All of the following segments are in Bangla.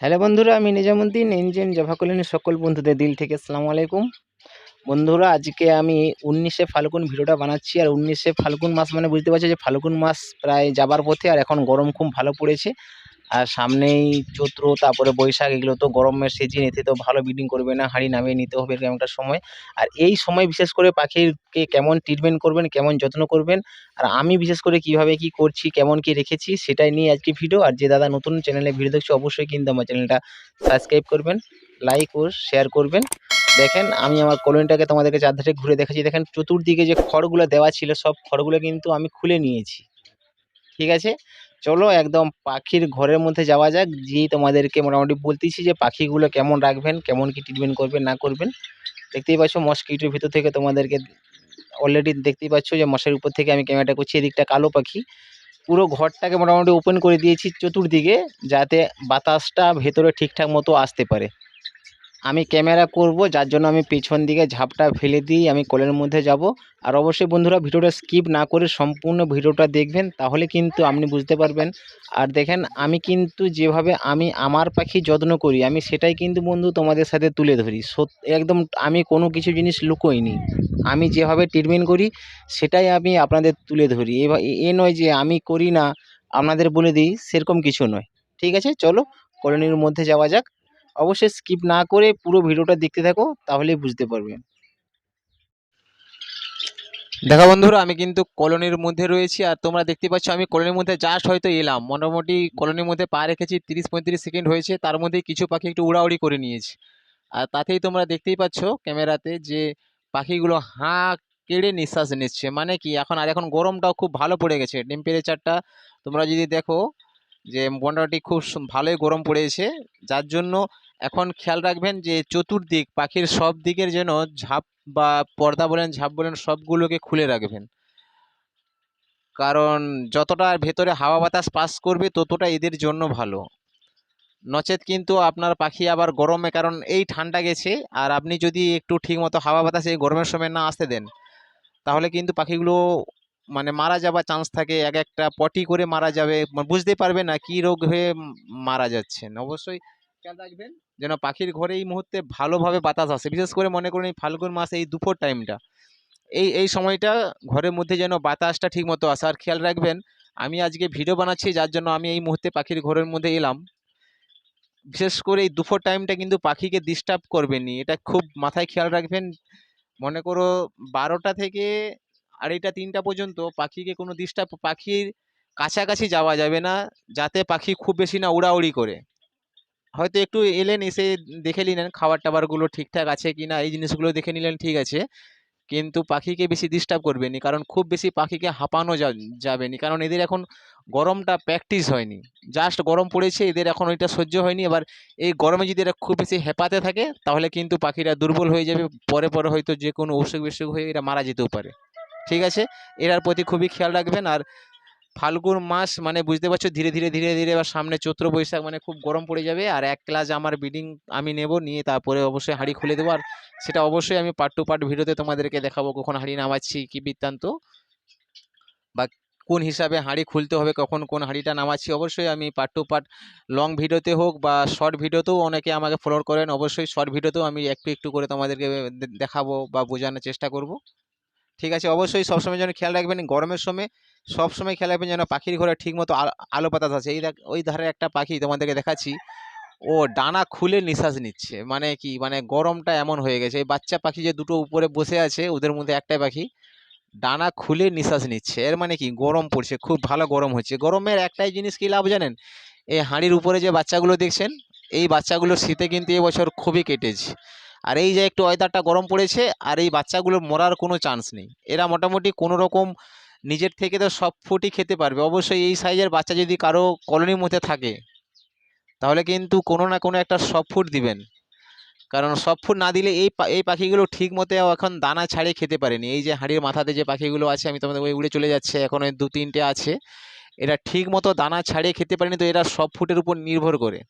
হ্যালো বন্ধুরা, আমি নিজামুদ্দিন। ইঞ্জিন জভাকলিনের সকল বন্ধুদের দিল থেকে আসসালামু আলাইকুম। বন্ধুরা, আজকে আমি উনিশে ফাল্গুন ভিডিওটা বানাচ্ছি। আর উনিশে ফাল্গুন মাস মানে বুঝতে পারছি যে ফাল্গুন মাস প্রায় যাবার পথে আর এখন গরম খুব ভালো পড়েছে। আর সামনেই চৈত্র, তারপরে বৈশাখ, এগুলো তো গরমের সিজন এতে তো ভালো ব্রিডিং করবে না, হাঁড়ি নামিয়ে নিতে হবে এরকম একটা সময়। আর এই সময় বিশেষ করে পাখিকে কেমন ট্রিটমেন্ট করবেন, কেমন যত্ন করবেন, আর আমি বিশেষ করে কীভাবে কি করছি, কেমন কি রেখেছি, সেটাই নিয়ে আজকে ভিডিও আর যে দাদা নতুন চ্যানেলে ভিডিও দেখছে, অবশ্যই কিন্তু আমার চ্যানেলটা সাবস্ক্রাইব করবেন লাইক ও শেয়ার করবেন। দেখেন, আমি আমার কলোনিটাকে তোমাদেরকে চারধারে ঘুরে দেখাচ্ছি। দেখেন, চতুর্দিকে যে খড়গুলো দেওয়া ছিল, সব খড়গুলো কিন্তু আমি খুলে নিয়েছি। ঠিক আছে? চলো একদম পাখির ঘরের মধ্যে যাওয়া যাক। যেই তোমাদেরকে মোটামুটি বলতেছি যে পাখিগুলো কেমন রাখবেন, কেমন কি ট্রিটমেন্ট করবেন, না করবেন। দেখতেই পাচ্ছ মস্কিটোর ভিতর থেকে তোমাদেরকে অলরেডি দেখতেই পাচ্ছ যে মশার উপর থেকে আমি ক্যামেরাটা করছি, এদিকটা কালো পাখি। পুরো ঘরটাকে মোটামুটি ওপেন করে দিয়েছি চতুর্দিকে যাতে বাতাসটা ভেতরে ঠিকঠাক মতো আসতে পারে। আমি ক্যামেরা করব, যার জন্য আমি পেছন দিকে ঝাপটা ফেলে দিয়ে আমি কলের মধ্যে যাব। আর অবশ্যই বন্ধুরা ভিডিওটা স্কিপ না করে সম্পূর্ণ ভিডিওটা দেখবেন, তাহলে কিন্তু আপনি বুঝতে পারবেন। আর দেখেন, আমি কিন্তু যেভাবে আমি আমার পাখি যত্ন করি, আমি সেটাই কিন্তু বন্ধু তোমাদের সাথে তুলে ধরি। একদম আমি কোনো কিছু জিনিস লুকোইনি। আমি যেভাবে ট্রিটমেন্ট করি, সেটাই আমি আপনাদের তুলে ধরি। এ নয় যে আমি করি না, আপনাদের বলে দিই, সেরকম কিছু নয়। ঠিক আছে? চলো, কলোনির মধ্যে যাওয়া যাক। অবশ্যই স্কিপ না করে পুরো ভিডিওটা দেখতে থাকো, তাহলেই বুঝতে পারবে। দেখো বন্ধুরা, আমি কিন্তু কলোনির মধ্যে রয়েছি, আর তোমরা দেখতে পাচ্ছ আমি কলোনির মধ্যে জাস্ট হয়তো এলাম। মোটামুটি কলোনির মধ্যে পা রেখেছি, তিরিশ পঁয়ত্রিশ সেকেন্ড হয়েছে, তার মধ্যে কিছু পাখি একটু উড়াউড়ি করে নিয়েছে। আর তাতেই তোমরা দেখতেই পাচ্ছ ক্যামেরাতে যে পাখিগুলো হাঁ কেড়ে নিঃশ্বাস নিচ্ছে। মানে কি, এখন আর এখন গরমটাও খুব ভালো পড়ে গেছে। টেম্পারেচারটা তোমরা যদি দেখো যে মোটামুটি খুব ভালোই গরম পড়েছে, যার জন্য এখন খেয়াল রাখবেন যে চতুর্দিক, পাখির সব দিকের যেন ঝাপ বা পর্দা বলেন, ঝাপ বলেন, সবগুলোকে খুলে রাখবেন। কারণ যতটা ভেতরে হাওয়া বাতাস পাস করবে, ততটা এদের জন্য ভালো। নচেত কিন্তু আপনার পাখি আবার গরমে, কারণ এই ঠান্ডা গেছে, আর আপনি যদি একটু ঠিকমতো হাওয়া বাতাস এই গরমের সময় না আসতে দেন, তাহলে কিন্তু পাখিগুলো মানে মারা যাবার চান্স থাকে, এক একটা পটি করে মারা যাবে। বুঝতে পারবে না কি রোগ হয়ে মারা যাচ্ছেন। অবশ্যই খেয়াল রাখবেন। যেন পাখির ঘরে এই মুহূর্তে ভালোভাবে বাতাস আসে। বিশেষ করে মনে করুন এই ফাল্গুন মাসে, এই দুপুর টাইমটা এই এই সময়টা ঘরের মধ্যে যেন বাতাসটা ঠিক মতো আসে। আর খেয়াল রাখবেন, আমি আজকে ভিডিও বানাচ্ছি, যার জন্য আমি এই মুহূর্তে পাখির ঘরের মধ্যে এলাম। বিশেষ করে এই দুপুর টাইমটা কিন্তু পাখিকে ডিস্টার্ব করবেনি এটা খুব মাথায় খেয়াল রাখবেন। মনে করো বারোটা থেকে আড়াইটা, তিনটা পর্যন্ত পাখিকে কোনো ডিস্টার্ব পাখির কাছাকাছি যাওয়া যাবে না, যাতে পাখি খুব বেশি না উড়াউড়ি করে। হয়তো একটু এলেন, এসে দেখে নিলেন খাবার টাবারগুলো ঠিকঠাক আছে কি না এই জিনিসগুলো দেখে নিলেন ঠিক আছে। কিন্তু পাখিকে বেশি ডিস্টার্ব করবেনি কারণ খুব বেশি পাখিকে হাঁপানো যা- যাবেনি কারণ এদের এখন গরমটা প্র্যাকটিস হয়নি। জাস্ট গরম পড়েছে, এদের এখন ওইটা সহ্য হয়নি। এবার এই গরমে যদি এরা খুব বেশি হেঁপাতে থাকে, তাহলে কিন্তু পাখিরা দুর্বল হয়ে যাবে। পরে পরে হয়তো যে কোনো অসুখ বিসুখ হয়ে এরা মারা যেতেও পারে। ঠিক আছে? এরার প্রতি খুবই খেয়াল রাখবেন। আর ফাল্গুন মাস মানে বুঝতে পারছ, ধীরে ধীরে ধীরে ধীরে এবার সামনে চৈত্র বৈশাখ মানে খুব গরম পড়ে যাবে। আর এক ক্লাস আমার বিডিং আমি নেব, নিয়ে তারপরে অবশ্যই হাঁড়ি খুলে দেবো। আর সেটা অবশ্যই আমি পার্ট টু পার্ট ভিডিওতে তোমাদেরকে দেখাবো, কখন হাঁড়ি নামাচ্ছি, কি বৃত্তান্ত। বা কোন হিসাবে হাঁড়ি খুলতে হবে, কখন কোন হাঁড়িটা নামাচ্ছি, অবশ্যই আমি পার্ট টু পার্ট লং ভিডিওতে হোক বা শর্ট ভিডিওতেও অনেকে আমাকে ফলো করেন। অবশ্যই শর্ট ভিডিওতেও আমি একটু একটু করে তোমাদেরকে দেখাবো বা বোঝানোর চেষ্টা করব। ঠিক আছে, অবশ্যই সবসময় যেন খেয়াল রাখবেন, গরমের সময় সবসময় খেয়াল রাখবেন যেন পাখির ঘরে ঠিকমতো আলো আলো বাতাস আছে। এই ওই ধারে একটা পাখি তোমাদেরকে দেখাচ্ছি। ও ডানা খুলে নিঃশ্বাস নিচ্ছে। মানে কি? মানে গরমটা এমন হয়ে গেছে। এই বাচ্চা পাখি যে দুটো উপরে বসে আছে, ওদের মধ্যে একটাই পাখি। ডানা খুলে নিঃশ্বাস নিচ্ছে। এর মানে কি? গরম পড়ছে। খুব ভালো গরম হচ্ছে। গরমের একটাই জিনিস কি লাভ জানেন? এই হাঁড়ির উপরে যে বাচ্চাগুলো দেখছেন, এই বাচ্চাগুলো শীতে কিন্তু এবছর খুবই কেটেছে। আর এই যে একটু ওয়েদারটা গরম পড়েছে, আর এই বাচ্চাগুলো মরার কোনো চান্স নেই। এরা মোটামুটি কোনো রকম নিজের থেকে তো সব ফুটই খেতে পারবে। অবশ্যই এই সাইজের বাচ্চা যদি কারও কলোনির মধ্যে থাকে, তাহলে কিন্তু কোনো না কোনো একটা সব ফুড দিবেন। কারণ সব ফুড না দিলে এই এই পাখিগুলো ঠিক মতো এখন দানা ছাড়িয়ে খেতে পারেনি। এই যে হাঁড়ির মাথাতে যে পাখিগুলো আছে, আমি তোমাদের ওই উড়ে চলে যাচ্ছে, এখন দু তিনটে আছে, এরা ঠিক মতো দানা ছাড়িয়ে খেতে পারেনি তো এরা সব ফুডের উপর নির্ভর করে।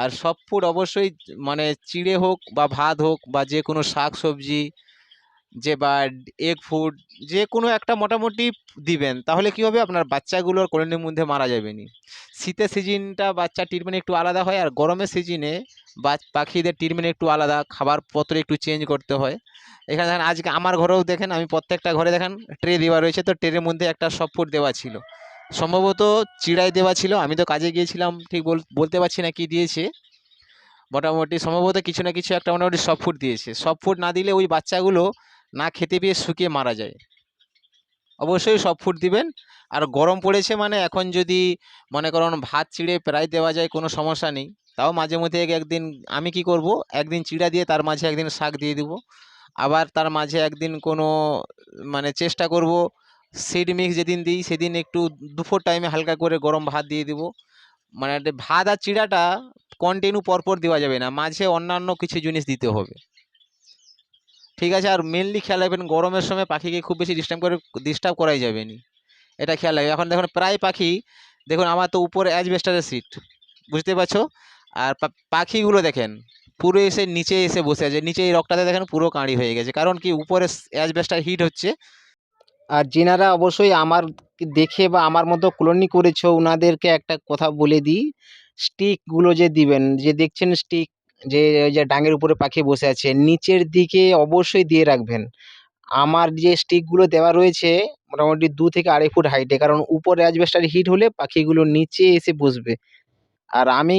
আর সব ফুড অবশ্যই মানে চিড়ে হোক বা ভাত হোক বা যে কোনো শাক সবজি যে বা এগ ফুড যে কোনো একটা মোটামুটি দিবেন, তাহলে কি হবে? আপনার বাচ্চাগুলো বাচ্চাগুলোর কলোনির মধ্যে মারা যাবে নি। শীতের সিজনটা বাচ্চা ট্রিটমেন্ট একটু আলাদা হয়, আর গরমের সিজনে বা পাখিদের ট্রিটমেন্ট একটু আলাদা, খাবার পত্র একটু চেঞ্জ করতে হয়। এখানে দেখেন, আজকে আমার ঘরেও দেখেন, আমি প্রত্যেকটা ঘরে দেখেন ট্রে দেওয়া রয়েছে, তো ট্রের মধ্যে একটা সব ফুড দেওয়া ছিল। সম্ভবত চিড়াই দেওয়া ছিল, আমি তো কাজে গিয়েছিলাম, ঠিক বল- বলতে পারছি না কি দিয়েছে। মোটামুটি সম্ভবত কিছু না কিছু একটা মোটামুটি সব ফুড দিয়েছে। সব ফুড না দিলে ওই বাচ্চাগুলো না খেতে পেয়ে শুকিয়ে মারা যায়। অবশ্যই সব ফুড দিবেন। আর গরম পড়েছে মানে এখন যদি মনে করুন ভাত চিড়ে প্রায় দেওয়া যায়, কোনো সমস্যা নেই। তাও মাঝে মধ্যে এক- একদিন আমি কি করব? একদিন চিড়া দিয়ে তার মাঝে একদিন শাক দিয়ে দিব। আবার তার মাঝে একদিন কোনো মানে চেষ্টা করব সিড মিক্স যেদিন দিই, সেদিন একটু দুপুর টাইমে হালকা করে গরম ভাত দিয়ে দিব। মানে ভাত আর চিড়াটা কন্টিনিউ পরপর দেওয়া যাবে না। মাঝে অন্যান্য কিছু জিনিস দিতে হবে। ঠিক আছে, আর মেনলি খেয়াল রাখবেন গরমের সময় পাখিকে খুব বেশি ডিস্টার্ব করে ডিস্টার্ব করাই যাবে না। এটা খেয়াল রাখবে এখন দেখুন, প্রায় পাখি, দেখুন আমার তো উপরে অ্যাজবেস্টারের সিট বুঝতে পারছ? আর পাখিগুলো দেখেন, পুরো এসে নিচে এসে বসে আছে, নিচে এই রকটাতে দেখেন পুরো কাঁড়ি হয়ে গেছে, কারণ কি উপরে অ্যাজবেস্টার হিট হচ্ছে। আর যেনারা অবশ্যই আমার দেখে বা আমার মতো ক্লোনি করেছ ওনাদেরকে একটা কথা বলে দিই স্টিকগুলো যে দিবেন, যে দেখছেন স্টিক যে ওই যে ডাঙের উপরে পাখি বসে আছে, নিচের দিকে অবশ্যই দিয়ে রাখবেন। আমার যে স্টিকগুলো দেওয়া রয়েছে, মোটামুটি দু থেকে আড়াই ফুট হাইটে কারণ উপরে অ্যাজবেস্টার হিট হলে পাখিগুলো নিচে এসে বসবে। আর আমি,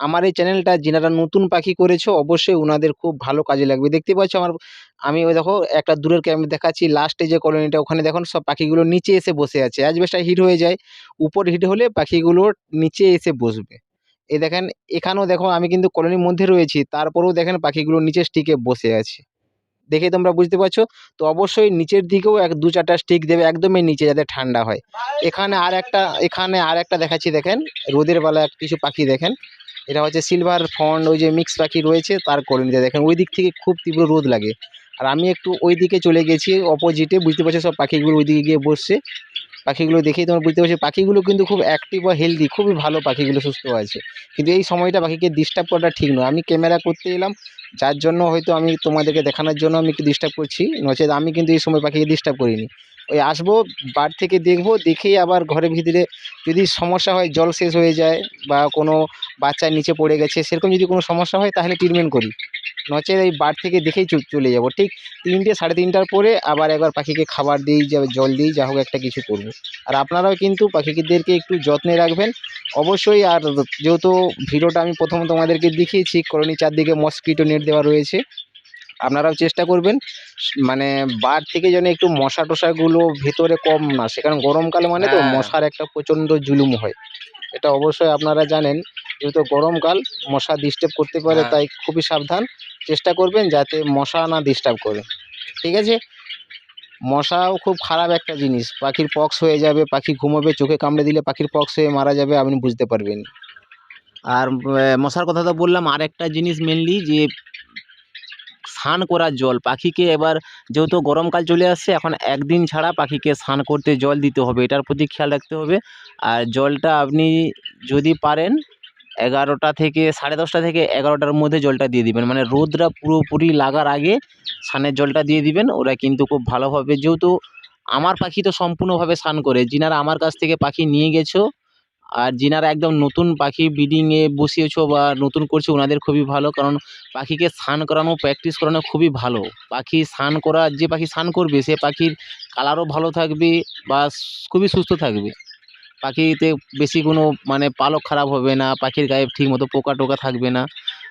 আমার এই চ্যানেলটা যেনারা নতুন পাখি করেছ, অবশ্যই ওনাদের খুব ভালো কাজে লাগবে। দেখতে পাচ্ছ আমার, আমি ওই দেখো, একটা দূরের ক্যামেরা দেখাচ্ছি লাস্টে যে কলোনিটা ওখানে দেখুন সব পাখিগুলো নিচে এসে বসে আছে। অ্যাজবেস্টার হিট হয়ে যায়, উপর হিট হলে পাখিগুলো নিচে এসে বসবে। এই দেখেন, এখানেও দেখো আমি কিন্তু কলোনির মধ্যে রয়েছি, তারপরেও দেখেন পাখিগুলো নিচে স্টিকে বসে আছে। দেখে তোমরা বুঝতে পারছ? তো অবশ্যই নিচের দিকেও এক, দু চারটা স্টিক দেবে একদমই নিচে যাতে ঠান্ডা হয়। এখানে আর একটা, এখানে আর একটা দেখাচ্ছি দেখেন, রোদের বেলা কিছু পাখি দেখেন। এটা হচ্ছে সিলভার ফন্ড ওই যে মিক্স পাখি রয়েছে তার কলোনিতে দেখেন ওই দিক থেকে খুব তীব্র রোদ লাগে। আর আমি একটু ওই দিকে চলে গেছি অপোজিটে বুঝতে পারছ সব পাখিগুলো ওই দিকে গিয়ে বসছে। পাখিগুলো দেখেই তোমরা বুঝতে পারছ, পাখিগুলো কিন্তু খুব অ্যাক্টিভ বা হেলদি খুবই ভালো পাখিগুলো সুস্থ আছে। কিন্তু এই সময়টা পাখিকে ডিস্টার্ব করাটা ঠিক নয়। আমি ক্যামেরা করতে এলাম, যার জন্য হয়তো আমি তোমাদেরকে দেখানোর জন্য আমি একটু ডিস্টার্ব করছি। নচেত আমি কিন্তু এই সময় পাখিকে ডিস্টার্ব করিনি। ওই আসব বার থেকে দেখব, দেখেই আবার ঘরের ভিতরে যদি সমস্যা হয়, জল শেষ হয়ে যায় বা কোনো বাচ্চা নিচে পড়ে গেছে, সেরকম যদি কোনো সমস্যা হয়, তাহলে ট্রিটমেন্ট করি। নচেত এই বার থেকে দেখেই চ- চলে যাব। ঠিক তিনটে সাড়ে তিনটার পরে আবার একবার পাখিকে খাবার দিই যা জল দিই যা হোক একটা কিছু করব। আর আপনারাও কিন্তু পাখিদেরকে একটু যত্নে রাখবেন। অবশ্যই আর যেহেতু ভিডিওটা আমি প্রথম তোমাদেরকে দেখিয়েছি কলোনি চারদিকে মস্কিটো নেট দেওয়া রয়েছে আপনারাও চেষ্টা করবেন মানে বার থেকে যেন একটু মশা টশাগুলো ভেতরে কম না আসে। কারণ গরমকালে মানে তো হ্যাঁ। মশার একটা প্রচণ্ড জুলুম হয়। এটা অবশ্যই আপনারা জানেন যেহেতু গরমকাল মশা ডিস্টার্ব করতে পারে হ্যাঁ। তাই খুবই সাবধান। চেষ্টা করবেন যাতে মশা না ডিস্টার্ব করে। ঠিক আছে? মশাও খুব খারাপ একটা জিনিস। পাখির পক্স হয়ে যাবে, পাখি ঘুমোবে, চোখে কামড়ে দিলে পাখির পক্স হয়ে মারা যাবে, আপনি বুঝতে পারবেন। আর মশার কথা তো বললাম আর একটা জিনিস মেনলি যে, স্নান করার জল। পাখিকে এবার যেহেতু গরমকাল চলে আসছে, এখন একদিন ছাড়া পাখিকে স্নান করতে জল দিতে হবে। এটার প্রতি খেয়াল রাখতে হবে। আর জলটা আপনি যদি পারেন এগারোটা থেকে, সাড়ে দশটা থেকে এগারোটার মধ্যে জলটা দিয়ে দিবেন। মানে রোদটা পুরোপুরি লাগার আগে স্নানের জলটা দিয়ে দিবেন। ওরা কিন্তু খুব ভালোভাবে যেহেতু আমার পাখি তো সম্পূর্ণভাবে স্নান করে, যিনারা আমার কাছ থেকে পাখি নিয়ে গেছো আর যিনারা একদম নতুন পাখি ব্রিডিংয়ে বসিয়েছো বা নতুন করছ, ওনাদের খুবই ভালো। কারণ পাখিকে স্নান করানো প্র্যাকটিস করানো খুবই ভালো। পাখি স্নান করা, যে পাখি স্নান করবে, সে পাখির কালারও ভালো থাকবে বা খুবই সুস্থ থাকবে। পাখিতে বেশি কোনো মানে পালক খারাপ হবে না, পাখির গায়ে ঠিকমতো পোকা টোকা থাকবে না।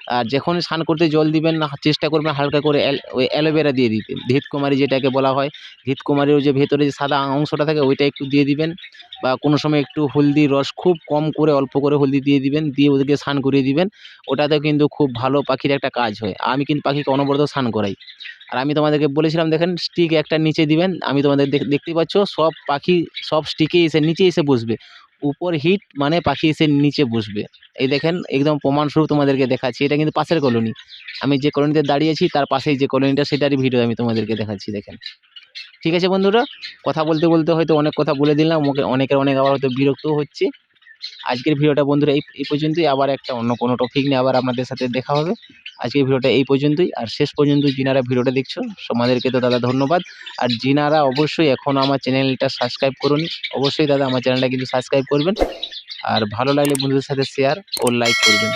আর যখন স্নান করতে জল দিবেন না, চেষ্টা করবেন হালকা করে ওই অ্যালোভেরা দিয়ে দিতে। ঘৃতকুমারী যেটাকে বলা হয় ঘৃতকুমারীর যে ভেতরে যে সাদা অংশটা থাকে, ওইটা একটু দিয়ে দিবেন। বা কোনো সময় একটু হলদি রস খুব কম করে, অল্প করে হলদি দিয়ে দিবেন, দিয়ে ওদেরকে স্নান করিয়ে দিবেন। ওটাতেও কিন্তু খুব ভালো পাখির একটা কাজ হয়। আমি কিন্তু পাখিকে অনবরত স্নান করাই। আর আমি তোমাদেরকে বলেছিলাম, দেখেন স্টিক একটা নিচে দিবেন। আমি তোমাদের দেখ- দেখতেই পাচ্ছ, সব পাখি, সব স্টিকে এসে নিচে এসে বসবে। উপর হিট মানে পাখি এসে নিচে বসবে। এই দেখেন, একদম প্রমাণস্বরূপ তোমাদেরকে দেখাচ্ছি, এটা কিন্তু পাশের কলোনি আমি যে কলোনিতে দাঁড়িয়েছি তার পাশেই যে কলোনিটা সেটারই ভিডিও আমি তোমাদেরকে দেখাচ্ছি, দেখেন। ঠিক আছে বন্ধুরা? কথা বলতে বলতে হয়তো অনেক কথা বলে দিলাম, ওকে, অনেকের অনেক আবার হয়তো বিরক্তও হচ্ছে। আজকের ভিডিওটা বন্ধুরা এই এই পর্যন্তই। আবার একটা অন্য কোনো টপিক নিয়ে আবার আপনাদের সাথে দেখা হবে। আজকের ভিডিওটা এই পর্যন্তই। আর শেষ পর্যন্ত যিনারা ভিডিওটা দেখছ, তোমাদেরকে তো দাদা ধন্যবাদ। আর যিনারা অবশ্যই এখনও আমার চ্যানেলটা সাবস্ক্রাইব করুন, অবশ্যই দাদা আমার চ্যানেলটা কিন্তু সাবস্ক্রাইব করবেন। আর ভালো লাগলে বন্ধুদের সাথে শেয়ার ও লাইক করবেন।